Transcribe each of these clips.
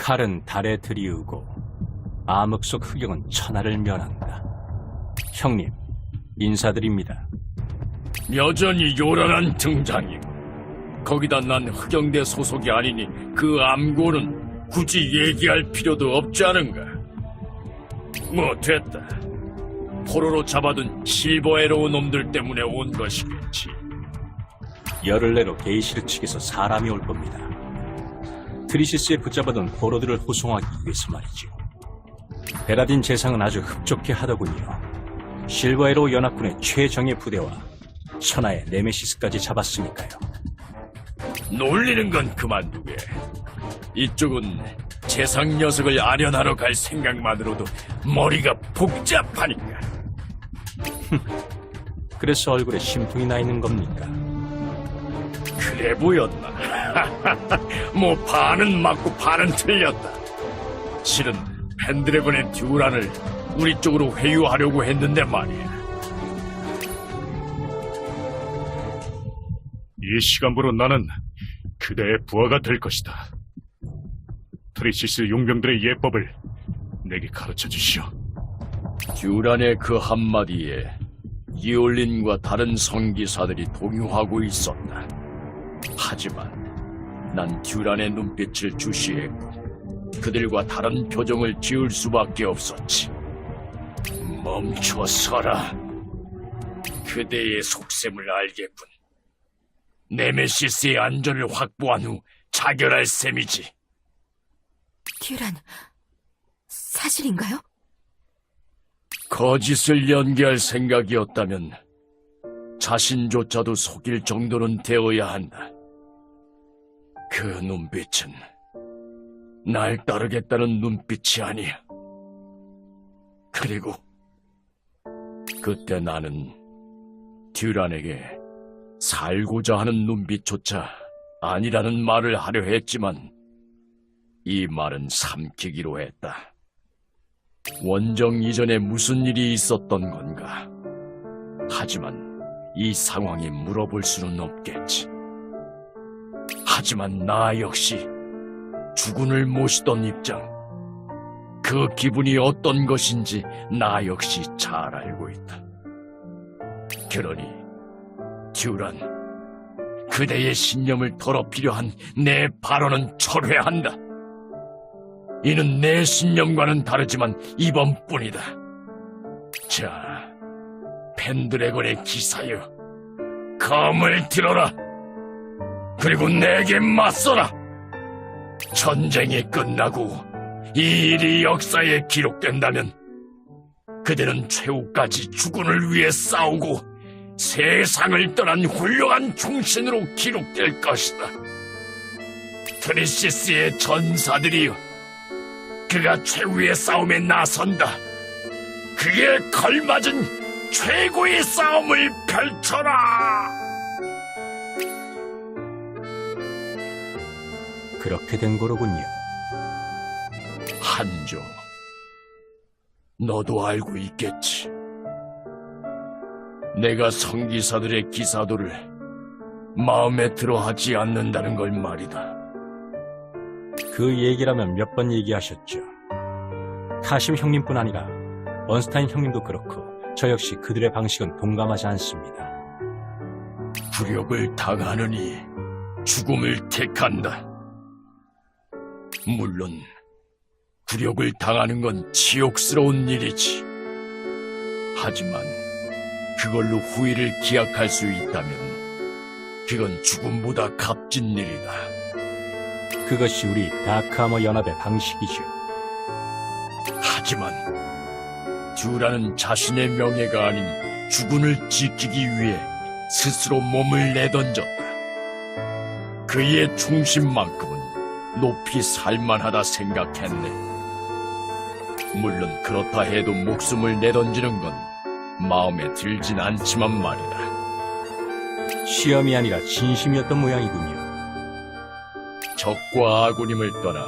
칼은 달에 들이우고 암흑 속 흑영은 천하를 면한다. 형님, 인사드립니다. 여전히 요란한 등장이고 거기다 난 흑영대 소속이 아니니 그 암고는 굳이 얘기할 필요도 없지 않은가 뭐 됐다 포로로 잡아둔 실버에로우 놈들 때문에 온 것이겠지 열흘 내로 게이시르 측에서 사람이 올 겁니다. 트리시스에 붙잡아둔 포로들을 후송하기 위해서 말이죠. 베라딘 재상은 아주 흡족해 하더군요. 실버에로 연합군의 최정예 부대와 천하의 네메시스까지 잡았으니까요. 놀리는 건 그만두게 이쪽은 재상 녀석을 아련하러 갈 생각만으로도 머리가 복잡하니까 그래서 얼굴에 심통이 나 있는 겁니까? 그래 보였나? 뭐 반은 맞고 반은 틀렸다. 실은 펜드래곤의 듀란을 우리 쪽으로 회유하려고 했는데 말이야. 이 시간부로 나는 그대의 부하가 될 것이다. 트리시스 용병들의 예법을 내게 가르쳐 주시오. 듀란의 그 한마디에 이올린과 다른 성기사들이 동요하고 있었다. 하지만 난 듀란의 눈빛을 주시했고 그들과 다른 표정을 지을 수밖에 없었지. 멈춰서라. 그대의 속셈을 알겠군. 네메시스의 안전을 확보한 후 자결할 셈이지. 듀란, 사실인가요? 거짓을 연기할 생각이었다면 자신조차도 속일 정도는 되어야 한다. 그 눈빛은 날 따르겠다는 눈빛이 아니야. 그리고 그때 나는 듀란에게 살고자 하는 눈빛조차 아니라는 말을 하려 했지만 이 말은 삼키기로 했다. 원정 이전에 무슨 일이 있었던 건가? 하지만 이 상황에 물어볼 수는 없겠지. 하지만 나 역시 주군을 모시던 입장. 그 기분이 어떤 것인지 나 역시 잘 알고 있다. 그러니 듀란, 그대의 신념을 더럽히려 한 내 발언은 철회한다. 이는 내 신념과는 다르지만 이번뿐이다. 자, 펜드래곤의 기사여, 검을 들어라. 그리고 내게 맞서라. 전쟁이 끝나고 이 일이 역사에 기록된다면 그대는 최후까지 주군을 위해 싸우고 세상을 떠난 훌륭한 충신으로 기록될 것이다. 트리시스의 전사들이여, 그가 최후의 싸움에 나선다. 그에 걸맞은 최고의 싸움을 펼쳐라! 그렇게 된 거로군요. 한조, 너도 알고 있겠지. 내가 성기사들의 기사도를 마음에 들어 하지 않는다는 걸 말이다. 그 얘기라면 몇 번 얘기하셨죠. 카심 형님뿐 아니라 원스타인 형님도 그렇고 저 역시 그들의 방식은 동감하지 않습니다. 굴욕을 당하느니 죽음을 택한다. 물론 굴욕을 당하는 건 지옥스러운 일이지. 하지만 그걸로 후회를 기약할 수 있다면 그건 죽음보다 값진 일이다. 그것이 우리 다크아머 연합의 방식이죠. 하지만 듀라는 자신의 명예가 아닌 주군을 지키기 위해 스스로 몸을 내던졌다. 그의 충심만큼은 높이 살만하다 생각했네. 물론 그렇다 해도 목숨을 내던지는 건 마음에 들진 않지만 말이다. 시험이 아니라 진심이었던 모양이군요. 적과 아군임을 떠나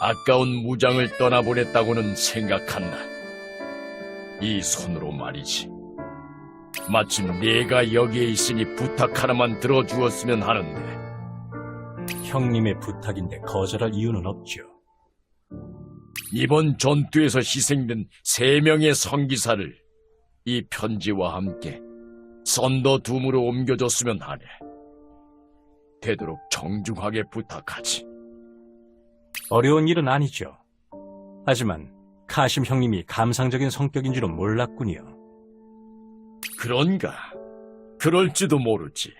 아까운 무장을 떠나보냈다고는 생각한다. 이 손으로 말이지. 마침 네가 여기에 있으니 부탁 하나만 들어주었으면 하는데 형님의 부탁인데 거절할 이유는 없죠. 이번 전투에서 희생된 세 명의 성기사를 이 편지와 함께 썬더 둠으로 옮겨줬으면 하네. 되도록 정중하게 부탁하지. 어려운 일은 아니죠. 하지만 카심 형님이 감상적인 성격인 줄은 몰랐군요. 그런가? 그럴지도 모르지.